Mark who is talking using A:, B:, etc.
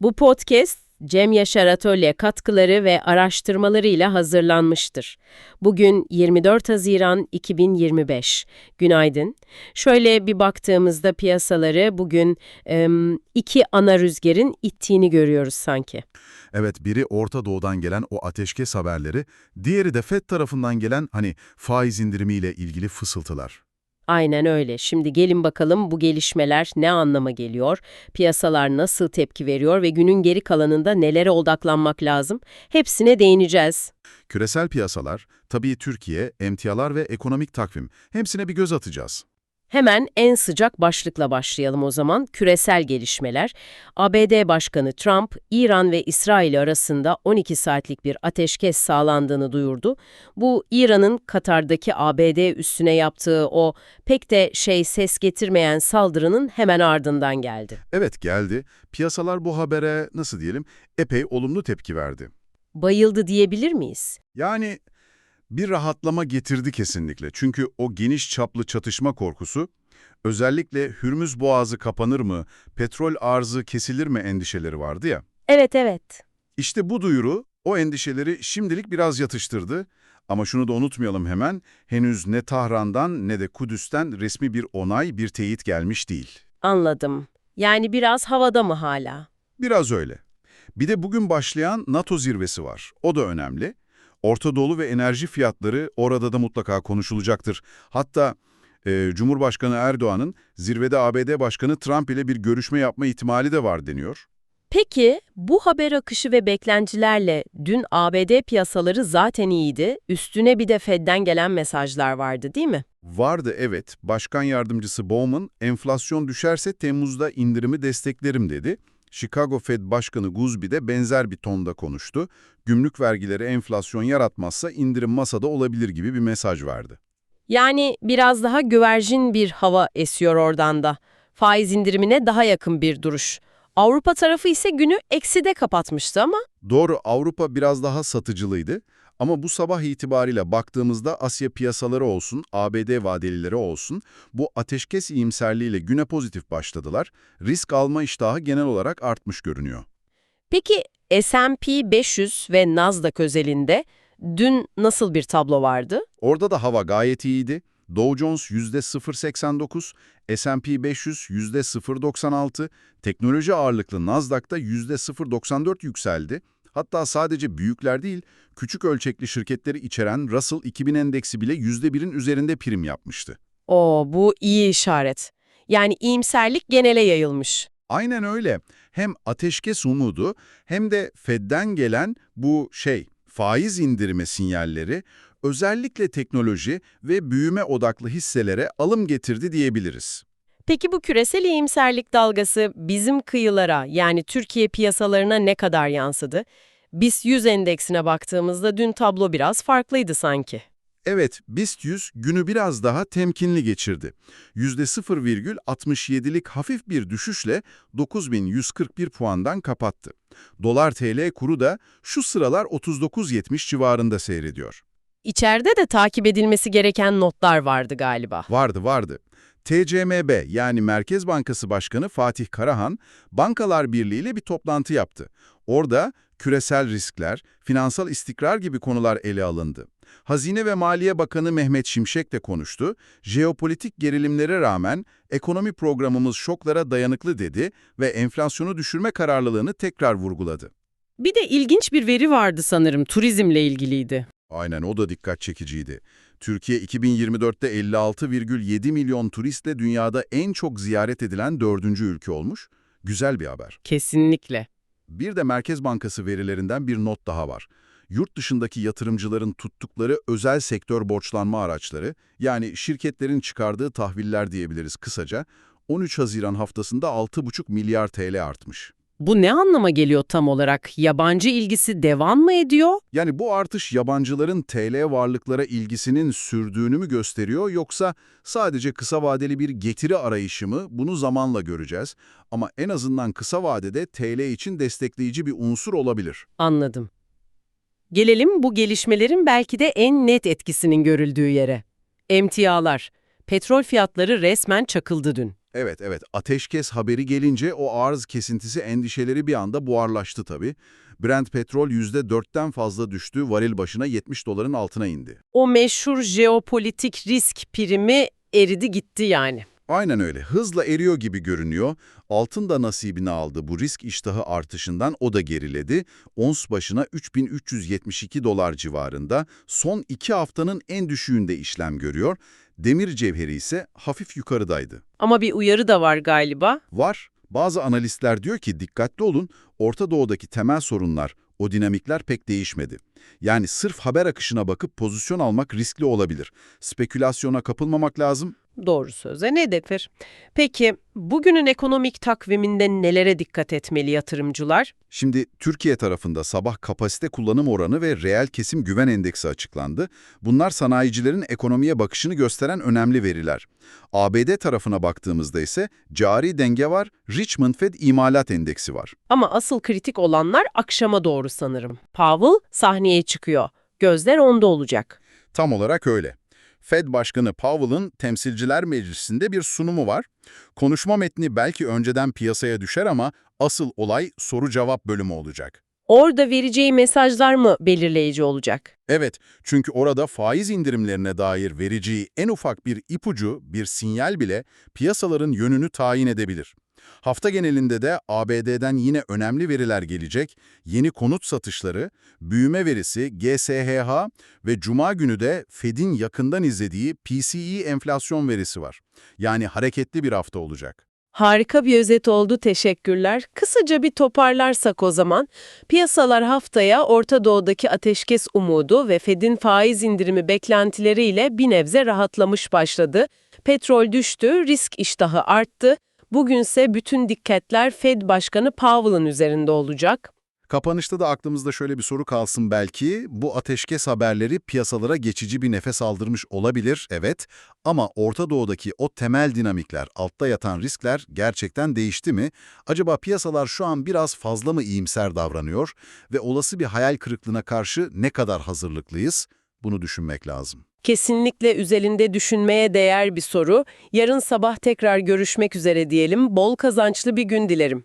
A: Bu podcast Cem Yaşar Atölye katkıları ve araştırmalarıyla hazırlanmıştır. Bugün 24 Haziran 2025. Günaydın. Şöyle bir baktığımızda piyasaları bugün iki ana rüzgarın ittiğini görüyoruz sanki.
B: Evet, biri Orta Doğu'dan gelen o ateşkes haberleri, diğeri de FED tarafından gelen hani faiz indirimiyle ilgili fısıltılar.
A: Aynen öyle. Şimdi gelin bakalım bu gelişmeler ne anlama geliyor, piyasalar nasıl tepki veriyor ve günün geri kalanında nelere odaklanmak lazım? Hepsine değineceğiz.
B: Küresel piyasalar, tabii Türkiye, emtialar ve ekonomik takvim, hepsine bir göz atacağız.
A: Hemen en sıcak başlıkla başlayalım o zaman. Küresel gelişmeler. ABD Başkanı Trump, İran ve İsrail arasında 12 saatlik bir ateşkes sağlandığını duyurdu. Bu İran'ın Katar'daki ABD üstüne yaptığı o pek de şey ses getirmeyen saldırının hemen ardından geldi.
B: Evet geldi, piyasalar bu habere, nasıl diyelim, epey olumlu tepki verdi.
A: Bayıldı diyebilir miyiz?
B: Yani bir rahatlama getirdi kesinlikle. Çünkü o geniş çaplı çatışma korkusu, özellikle Hürmüz Boğazı kapanır mı, petrol arzı kesilir mi endişeleri vardı ya.
A: Evet evet.
B: İşte bu duyuru o endişeleri şimdilik biraz yatıştırdı. Ama şunu da unutmayalım hemen, henüz ne Tahran'dan ne de Kudüs'ten resmi bir onay, bir teyit gelmiş değil.
A: Anladım. Yani biraz havada mı hala?
B: Biraz öyle. Bir de bugün başlayan NATO zirvesi var. O da önemli. Orta Doğu ve enerji fiyatları orada da mutlaka konuşulacaktır. Hatta e, Cumhurbaşkanı Erdoğan'ın zirvede ABD Başkanı Trump ile bir görüşme yapma ihtimali de var deniyor.
A: Peki bu haber akışı ve beklentilerle dün ABD piyasaları zaten iyiydi. Üstüne bir de Fed'den gelen mesajlar vardı değil mi?
B: Vardı evet. Başkan yardımcısı Bowman, enflasyon düşerse Temmuz'da indirimi desteklerim dedi. Chicago Fed Başkanı Guzby de benzer bir tonda konuştu. Gümrük vergileri enflasyon yaratmazsa indirim masada olabilir gibi bir mesaj verdi.
A: Yani biraz daha güvercin bir hava esiyor oradan da. Faiz indirimine daha yakın bir duruş. Avrupa tarafı ise günü ekside kapatmıştı ama
B: Doğru Avrupa biraz daha satıcılıydı ama bu sabah itibariyle baktığımızda Asya piyasaları olsun, ABD vadelileri olsun bu ateşkes iyimserliğiyle güne pozitif başladılar. Risk alma iştahı genel olarak artmış görünüyor.
A: peki S&P 500 ve Nasdaq özelinde dün nasıl bir tablo vardı?
B: Orada da hava gayet iyiydi. Dow Jones %0.89, S&P 500 %0.96, teknoloji ağırlıklı Nasdaq'ta %0.94 yükseldi. Hatta sadece büyükler değil, küçük ölçekli şirketleri içeren Russell 2000 endeksi bile %1'in üzerinde prim yapmıştı.
A: Oo bu iyi işaret. Yani iyimserlik genele yayılmış.
B: Aynen öyle. Hem ateşkes umudu hem de Fed'den gelen bu şey, faiz indirimi sinyalleri özellikle teknoloji ve büyüme odaklı hisselere alım getirdi diyebiliriz.
A: Peki bu küresel iyimserlik dalgası bizim kıyılara yani Türkiye piyasalarına ne kadar yansıdı? BIST 100 endeksine baktığımızda dün tablo biraz farklıydı sanki.
B: Evet, BIST 100 günü biraz daha temkinli geçirdi. %0,67'lik hafif bir düşüşle 9141 puandan kapattı. Dolar TL kuru da şu sıralar 39.70 civarında seyrediyor.
A: İçeride de takip edilmesi gereken notlar vardı galiba.
B: Vardı vardı. TCMB yani Merkez Bankası Başkanı Fatih Karahan, Bankalar Birliği ile bir toplantı yaptı. Orada küresel riskler, finansal istikrar gibi konular ele alındı. Hazine ve Maliye Bakanı Mehmet Şimşek de konuştu. Jeopolitik gerilimlere rağmen ekonomi programımız şoklara dayanıklı dedi ve enflasyonu düşürme kararlılığını tekrar vurguladı.
A: Bir de ilginç bir veri vardı sanırım turizmle ilgiliydi.
B: Aynen o da dikkat çekiciydi. Türkiye 2024'te 56,7 milyon turistle dünyada en çok ziyaret edilen dördüncü ülke olmuş. Güzel bir haber.
A: Kesinlikle.
B: Bir de Merkez Bankası verilerinden bir not daha var. Yurt dışındaki yatırımcıların tuttukları özel sektör borçlanma araçları, yani şirketlerin çıkardığı tahviller diyebiliriz kısaca, 13 Haziran haftasında 6,5 milyar TL artmış.
A: Bu ne anlama geliyor tam olarak? Yabancı ilgisi devam mı ediyor?
B: Yani bu artış yabancıların TL varlıklara ilgisinin sürdüğünü mü gösteriyor yoksa sadece kısa vadeli bir getiri arayışı mı? Bunu zamanla göreceğiz. Ama en azından kısa vadede TL için destekleyici bir unsur olabilir.
A: Anladım. Gelelim bu gelişmelerin belki de en net etkisinin görüldüğü yere. Emtialar. Petrol fiyatları resmen çakıldı dün.
B: Evet, evet. Ateşkes haberi gelince o arz kesintisi endişeleri bir anda buharlaştı tabii. Brent petrol %4'ten fazla düştü, varil başına 70 doların altına indi.
A: O meşhur jeopolitik risk primi eridi gitti yani.
B: Aynen öyle. Hızla eriyor gibi görünüyor. Altın da nasibini aldı. Bu risk iştahı artışından o da geriledi. Ons başına 3372 dolar civarında. Son iki haftanın en düşüğünde işlem görüyor. Demir cevheri ise hafif yukarıdaydı.
A: Ama bir uyarı da var galiba.
B: Var. Bazı analistler diyor ki dikkatli olun, Orta Doğu'daki temel sorunlar, o dinamikler pek değişmedi. Yani sırf haber akışına bakıp pozisyon almak riskli olabilir. Spekülasyona kapılmamak lazım.
A: Doğru söze ne defir? Peki bugünün ekonomik takviminde nelere dikkat etmeli yatırımcılar?
B: Şimdi Türkiye tarafında sabah kapasite kullanım oranı ve reel kesim güven endeksi açıklandı. Bunlar sanayicilerin ekonomiye bakışını gösteren önemli veriler. ABD tarafına baktığımızda ise cari denge var, Richmond Fed imalat endeksi var.
A: Ama asıl kritik olanlar akşama doğru sanırım. Powell sahneye çıkıyor. Gözler onda olacak.
B: Tam olarak öyle. Fed Başkanı Powell'ın Temsilciler Meclisi'nde bir sunumu var. Konuşma metni belki önceden piyasaya düşer ama asıl olay soru-cevap bölümü olacak.
A: Orada vereceği mesajlar mı belirleyici olacak?
B: Evet, çünkü orada faiz indirimlerine dair vereceği en ufak bir ipucu, bir sinyal bile piyasaların yönünü tayin edebilir. Hafta genelinde de ABD'den yine önemli veriler gelecek. Yeni konut satışları, büyüme verisi, GSHH ve Cuma günü de Fed'in yakından izlediği PCE enflasyon verisi var. Yani hareketli bir hafta olacak.
A: Harika bir özet oldu, teşekkürler. Kısaca bir toparlarsak o zaman, piyasalar haftaya Orta Doğu'daki ateşkes umudu ve Fed'in faiz indirimi beklentileriyle bir nebze rahatlamış başladı. Petrol düştü, risk iştahı arttı. Bugünse bütün dikkatler Fed Başkanı Powell'ın üzerinde olacak.
B: Kapanışta da aklımızda şöyle bir soru kalsın belki. Bu ateşkes haberleri piyasalara geçici bir nefes aldırmış olabilir, evet. Ama Orta Doğu'daki o temel dinamikler, altta yatan riskler gerçekten değişti mi? Acaba piyasalar şu an biraz fazla mı iyimser davranıyor? Ve olası bir hayal kırıklığına karşı ne kadar hazırlıklıyız? Bunu düşünmek lazım.
A: Kesinlikle üzerinde düşünmeye değer bir soru. Yarın sabah tekrar görüşmek üzere diyelim. Bol kazançlı bir gün dilerim.